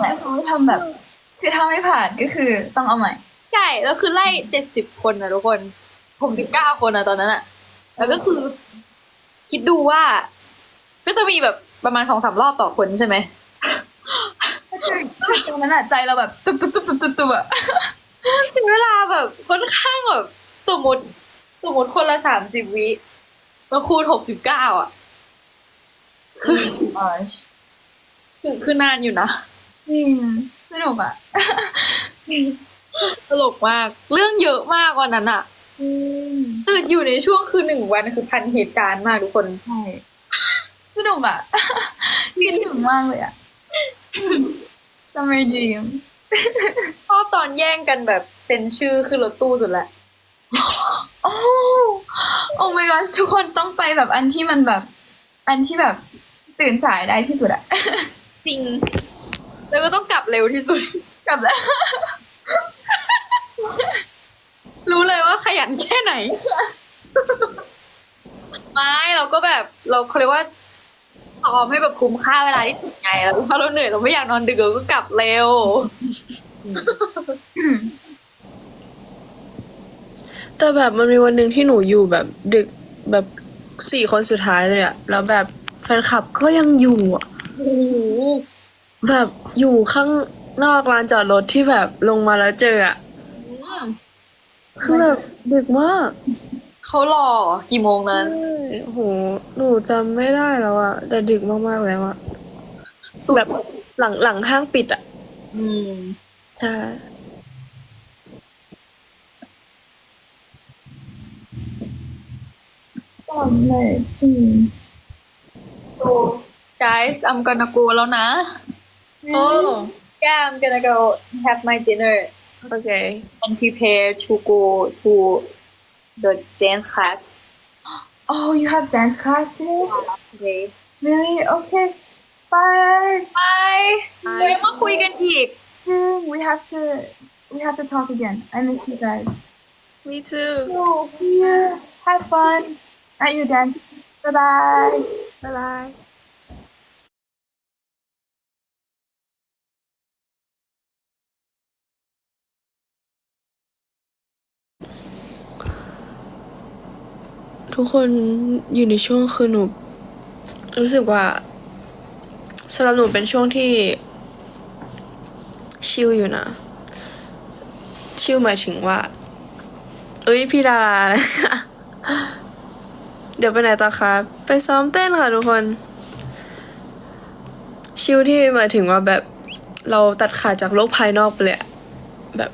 แต่เขาทำแบบ คือถ้าไม่ผ่านก็คือต้องเอาใหม่ ใช่ แล้วคือไล่เจ็ดสิบคนนะทุกคนหกสิบเก้าคนนะตอนนั้นอะแล้วก็คือ คิดดูว่า ก็จะมีแบบประมาณสองสามรอบต่อคนใช่ไหมก็คือคือตรงนั้นอะใจเราแบบตุ๊บตุ๊บตุ๊บตุ๊บตุ๊บตุ๊บอะถึงเวลาแบบค่อนข้างแบบสมมติ สมมติคนละสามสิบวิแล้วคูณหกสิบเก้าอะอ๋อคือคือนานอยู่นะ จริงสนุกอะตลกมาก เรื่องเยอะมากวันนั้นอะอืมตื่นอยู่ในช่วงคือหนึ่งวันคือพันเหตุการณ์มากทุกคนใช่สนุกอะคิดถึงมากเลยอะสมัยดีมชอบตอนแย่งกันแบบเซ็นชื่อคือรถตู้สุดแหละโอ้โอ้ my god ทุกคนต้องไปแบบอันที่มันแบบ อันที่แบบตื่นสายได้ที่สุดอะจริง แล้วก็ต้องกลับเร็วที่สุด กลับแล้ว รู้เลยว่าขยันแค่ไหน ไม่เราก็แบบ เราเขาเรียกว่าซ้อมให้แบบคุ้มค่าเวลาที่สุดไงแล้วถ้าเราเหนื่อยเราไม่อยากนอนดึกเราก็กลับเร็ว แต่แบบมันมีวันหนึ่งที่หนูอยู่แบบดึกแบบสี่คนสุดท้ายเลยอะแล้วแบบแฟนคลับก็ยังอยู่อะ โอ้โห แบบอยู่ข้างนอกลานจอดรถที่แบบลงมาแล้วเจออะคือแบบดึกมากเขารอกี่โมงนั้นใช่โอ้โห หนูจำไม่ได้แล้วอะแต่ดึกมากๆแล้วอะแบบหลังหลังห้างปิดอะอืม ใช่ตอนเลยอืม so guys I'm gonna go แล้วนะ โอ้ yeah I'm gonna go have my dinner โอเค and prepare to go to the dance class Oh you have dance class today today really okay bye bye เดี๋ยวมาคุยกันอีก Soon we have to we have to talk again I miss you guys me too yeah have fun at your dance bye bye บ๊า ทุกคนอยู่ในช่วงคือหนูรู้สึกว่าสำหรับหนูเป็นช่วงที่ชิลอยู่นะ ชิลหมายถึงว่า เอ้ยพี่ดาราเดี๋ยวไปไหนต่อคะไปซ้อมเต้นค่ะทุกคน ชิลที่หมายถึงว่าแบบเราตัดขาดจากโลกภายนอกไปเลยแบบ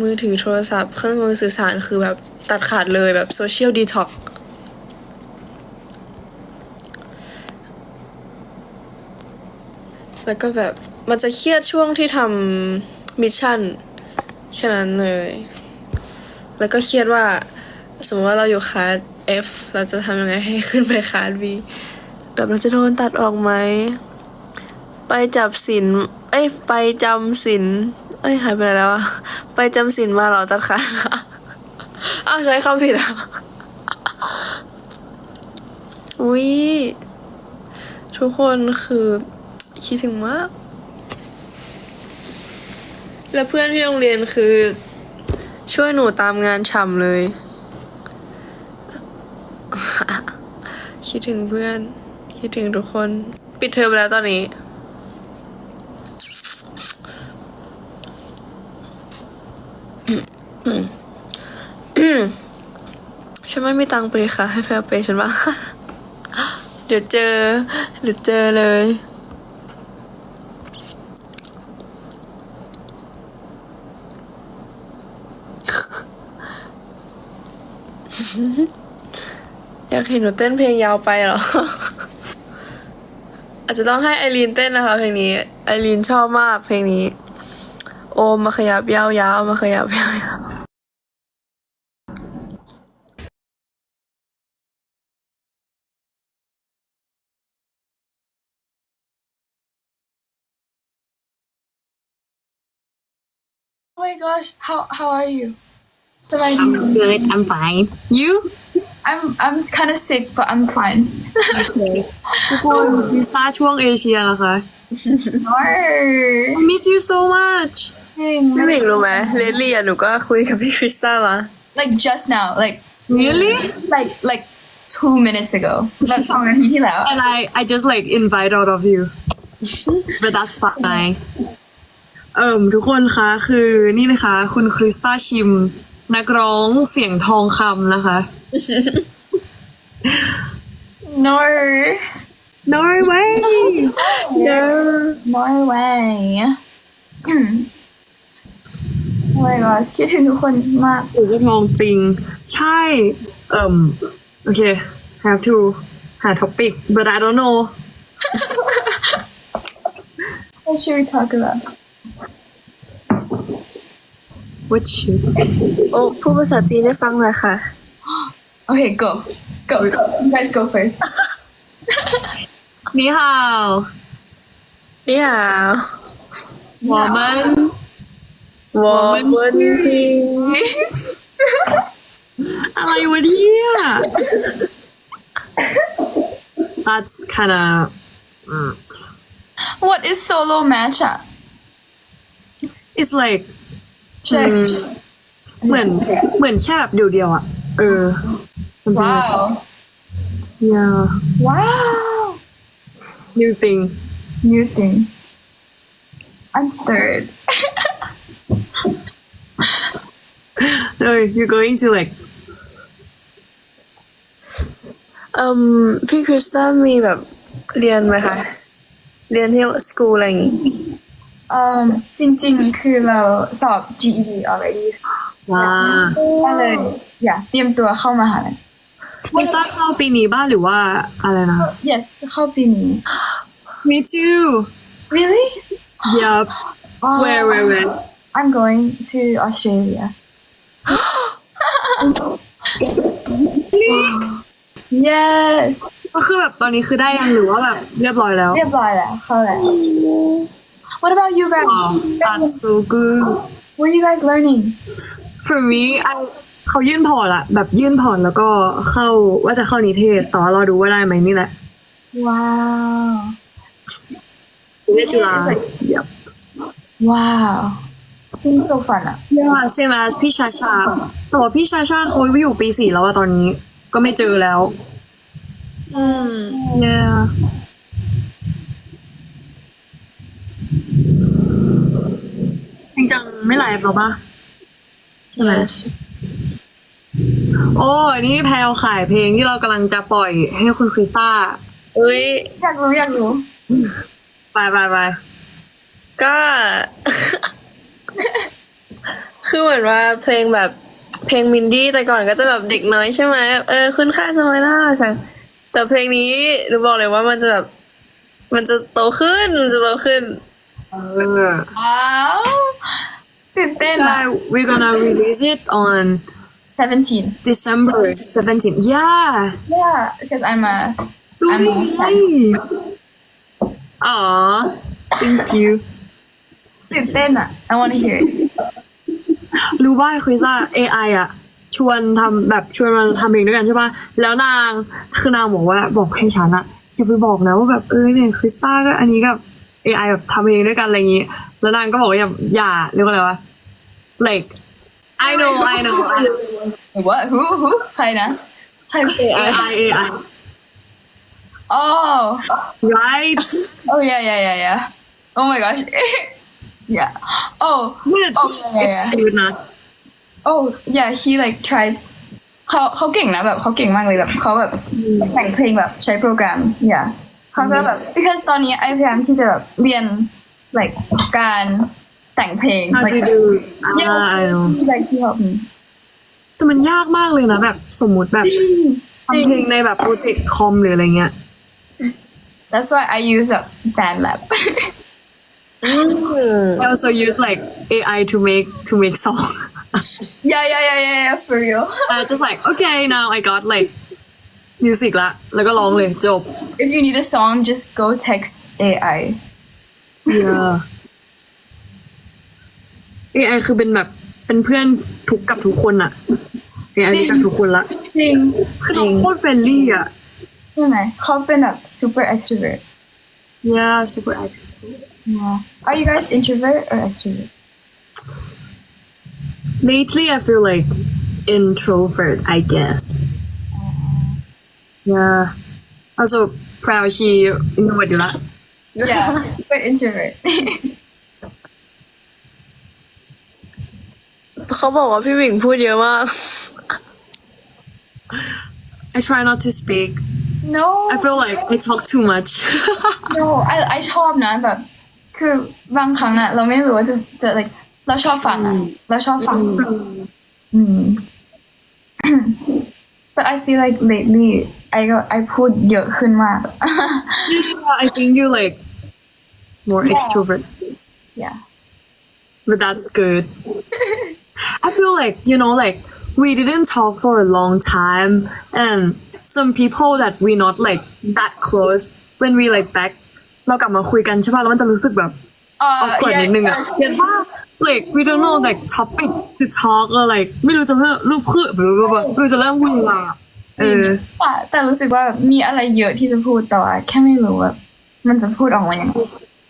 มือถือโทรศัพท์ เครื่องมือสื่อสารคือแบบตัดขาดเลยแบบโซเชียลดีท็อก แล้วก็แบบมันจะเครียดช่วงที่ทำมิชชั่นแค่นั้นเลย แล้วก็เครียดว่า สมมติว่าเราอยู่คลาส F เราจะทำยังไงให้ขึ้นไปคลาส B แบบเราจะโดนตัดออกไหม ไปจับสินเอ้ยไปจำสินเอ้ยหายไปไหนแล้วอะไปจำสินมาเหรอตัดขาดอะอ้าวใช้คำผิดอะอุ้ยทุกคนคือ คิดถึงมากแล้วเพื่อนที่โรงเรียนคือ ช่วยหนูตามงานฉ่ำเลย คิดถึงเพื่อน คิดถึงทุกคน ปิดเทอมแล้วตอนนี้ ฉันไม่มีตังค์ไปค่ะ ให้แฟนไปฉันบ้างเดี๋ยวเจอ เดี๋ยวเจอเลย อยากเห็นหนูเต้นเพลงยาวไปเหรอ อาจจะต้องให้ไอรีนเต้นนะคะ เพลงนี้ ไอรีนชอบมากเพลงนี้ โอมมาขยับยาวๆมาขยับยาวๆ Oh my gosh how how are you I'm good. I'm fine. You? I'm I'm kind of sick but I'm fine ทุกคนพิซซ่าช่วงเอเชียเหรอคะ I miss you so much พี่หมิงรู้ไหมเลลี่อะหนูก็คุยกับพี่คริสต้ามา like just now like really like like two minutes ago แบบสองนาทีที่แล้ว and I I just like invite out of you but that's fine เอิ่มทุกคนคะคือนี่นะคะ คุณคริสตาชิม นักร้องเสียงทองคำนะคะ no Norway Norway อืม oh my god คิดถึงทุกคนมากโอ้ก็ทองจริง ใช่ เอิ่มโอเค have to หา topic but I don't know what should we talk about what should โอ้พูดภาษาจีนให้ฟังหน่อยค่ะ okay go go you guys go first นี่ฮาว นี่หาว 我们วอร์มนทิง อะไรวะเนี่ย that's kind of what is solo match อะ it's like ใช่อืมเหมือน เหมือนแค่แบบเดียวๆอะ เออ something like wow yeah wow new thing new thing I'm third no you're going to like เอ่มพี่คริสต้ามีแบบเรียนไหมคะ เรียนที่สกูลอะไรอย่างงี้ เอ่อจริงๆ คือเราสอบ GED already ว้าก็เลยอยากเตรียมตัวเข้ามหาลัยมิสตาเข้าปีนี้บ้างหรือว่าอะไรนะ yes เข้าปีนี้ me too really yup Oh, where where where I'm going to Australia yes ก็คือแบบตอนนี้คือได้ยังหรือว่าแบบเรียบร้อยแล้ว เรียบร้อยแล้วเข้าแล้ว What about you guys wow that's so good What are you guys learning for me I เขายื่นพอร์ตอะแบบยื่นพอร์ตแล้วก็เข้าว่าจะเข้านิเทศแต่ว่ารอดูว่าได้ไหมนี่แหละ Wow นิเทศจุฬา Yep Wow seems so fun อะ yeah same as พี่ชาชาแต่ว่าพี่ชาชาเขาอยู่ปีสี่แล้วอะตอนนี้ ก็ไม่เจอแล้ว อืม yeah จริงจังไม่ไลฟ์หรอปะใช่ไหมโอ้ยนี่แพลวขายเพลงที่เรากำลังจะปล่อยให้คุณคริสต้าอุ้ยอยากรู้อยากรู้ไปไปไปก็ คือเหมือนว่าเพลงแบบเพลงมินดี้แต่ก่อนก็จะแบบเด็กน้อยใช่ไหมเออคุณค่าสมัยล่าค่ะแต่เพลงนี้หนูบอกเลยว่ามันจะแบบ มันจะโตขึ้นมันจะโตขึ้น เออว้าว ตื่นเต้นใช่อะ we're gonna release it on 17 December 17 yeah yeah because I'm a ดู I'm ดิอ๋อ thank you ตื่นเต้นอะ I want to hear it รู้ว่าคริซ่า AI อะ ชวนทำแบบชวนมาทำเพลงด้วยกันใช่ป่ะแล้วนางคือนางบอกว่าบอกให้ฉันอะอย่าไปบอกนะว่าแบบเออเนี่ยคริสต้าก็อันนี้กับ AI แบบทำเพลงด้วยกันอะไรอย่างงี้ แล้วนางก็บอกว่าอย่าอย่าเรียกว่าอะไรวะ like I know I know what who who ใครนะใคร AI AI oh right oh yeah yeah yeah yeah oh my gosh yeah oh มืด oh yeah yeah it's yeah good นะ oh yeah he like tried เขาเขาเก่งนะแบบเขาเก่งมากเลยแบบเขาแบบแต่งเพลงแบบใช้โปรแกรม yeah เขาก็แบบ because ตอนนี้ไอพยายามที่จะแบบเรียน like การแต่งเพลง how like to do yeah ah I know he like he helped me แต่มันยากมากเลยนะแบบสมมุติแบบทำเพลงในแบบโปรเจกต์คอมหรืออะไรเงี้ย that's why I use a BandLab อืม I also use like AI to make to make song yeah yeah yeah yeah yeah for real I just like okay now I got like music ละ แล้วก็ร้องเลยจบ if you need a song just go text AI yeah AI คือเป็นแบบเป็นเพื่อนทุกกับทุกคนอะ AI รู้จักทุกคนละจริงคือน้องโคตรเฟรนลี่อะใช่ไหมเขาเป็นแบบ super extrovert yeah super extrovert Yeah. Are you guys introvert or extrovert? lately I feel like introvert I guess yeah also proud she introvert อยู่ละ Yeah, but introvert. เขาบอกว่าพี่หมิงพูดเยอะมาก I try not to speak no, I feel like I talk too much no, I I ชอบนะแบบ คือบางครั้งอะเราไม่รู้ว่าจะจะ like เราชอบฟังอะเราชอบฟังอืม but I feel like lately I ก็ I พูดเยอะขึ้นมาก I think you like more extrovert yeah but that's good. I feel like you know, like we didn't talk for a long time, and some people that we not like that close when we like back เรากลับมาคุยกันใช่ป่ะแล้วมันจะรู้สึกแบบ uh, ออกกว่านิดนึงอะเห็นป่ะ like we don't know like topic to talk or like ไม่รู้จะเริ่มรูปคือแบบไม่รู้จะเริ่มพูดยังไงอะเออแต่แต่รู้สึกว่ามีอะไรเยอะที่จะพูดแต่ว่าแค่ไม่รู้ว่ามันจะพูดออกมายังไง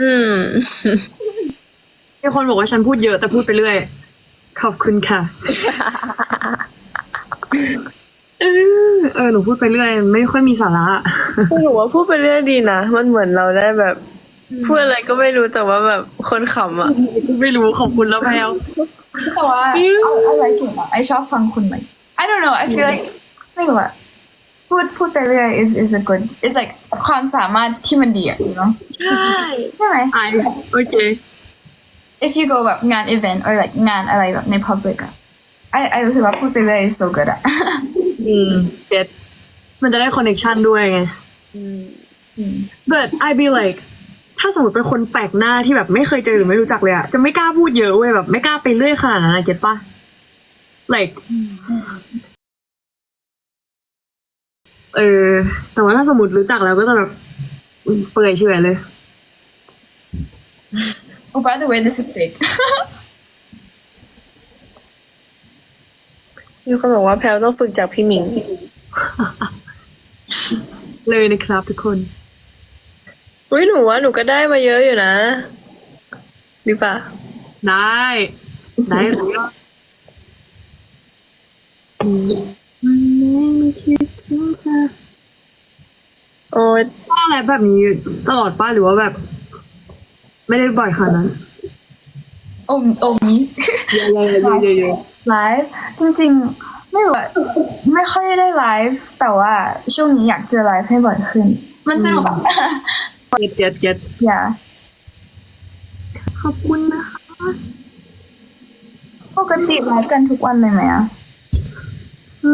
อืมมีคนบอกว่าฉันพูดเยอะแต่พูดไปเรื่อย ขอบคุณค่ะ เออเออหนูพูดไปเรื่อย ไม่ค่อยมีสาระหนูว่าพูดไปเรื่อยดีนะ มันเหมือนเราได้แบบ พูดอะไรก็ไม่รู้แต่ว่าแบบคนขำอะ ไม่รู้ขอบคุณแล้วแพลวแต่ว่าอะไรเก่งอะไอชอบฟังคุณไหม I don't know I feel like ไม่รู้อะพูดพูดไปเรื่อย is is a good it's like ความสามารถที่มันดีอะ you know ใช่ใช่ไหมไอโอเค if you go แบบงาน event or like งานอะไรแบบใน public อะ I I รู้สึกว่าพูดไปเรื่อย is so good อะอืมเก็ตมันจะได้คอนเน c t ชันด้วยไง but I be like ถ้าสมมติเป็นคนแปลกหน้าที่แบบไม่เคยเจอหรือไม่รู้จักเลยอะจะไม่กล้าพูดเยอะเว้ยแบบไม่กล้าไปเรื่อยขนาดนั้นอะเก็ตปะ like เออ แต่ว่าถ้าสมมติรู้จักแล้วก็จะแบบเปื่อยเฉอยเลย oh by the way this is fake มีคนบอกว่าแพลวต้องฝึกจากพี่หมิง เลยนะครับทุกคน อุ้ยหนูว่าหนูก็ได้มาเยอะอยู่นะหรือเปล่าได้ได้ไม่คิดถึงเธอโอ้ยว่าอะไรแบบนี้ตลอดป้าหรือว่าแบบ ไม่ได้บ่อยขนาดนั้น oh oh me เยอะๆเยอะๆเยอะไลฟ์จริงๆ ไม่รู้อะไม่ค่อยได้ไลฟ์แต่ว่าช่วงนี้อยากเจอไลฟ์ให้บ่อยขึ้น มันสนุกอะๆ เจ็ดเจ็ดเจ็ดอย่าขอบคุณนะคะ ปกติไลฟ์กันทุกวันเลยไหมอะอื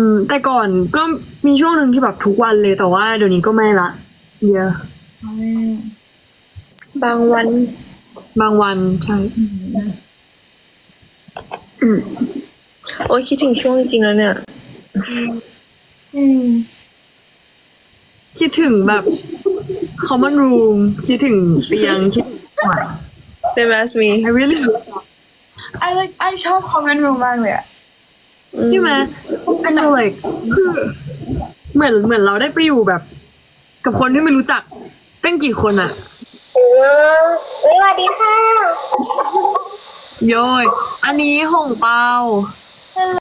ม แต่ก่อนก็มีช่วงหนึ่งที่แบบทุกวันเลยแต่ว่าเดี๋ยวนี้ก็ไม่ละเยอะบางวัน บางวันใช่โอ้ยคิดถึงช่วงจริงๆแล้วเนี่ย อืม คิดถึงแบบ common room คิดถึงเตียงคิดถึงหมาเซมัสมี I really miss that. I like I ชอบ common room มากเลยอะใช่ไหมเป็น like คือเหมือนเหมือนเราได้ไปอยู่แบบ กับคนที่ไม่รู้จักตั้งกี่คนอะสวัสดีค่ะ โย้ยอันนี้หงเปา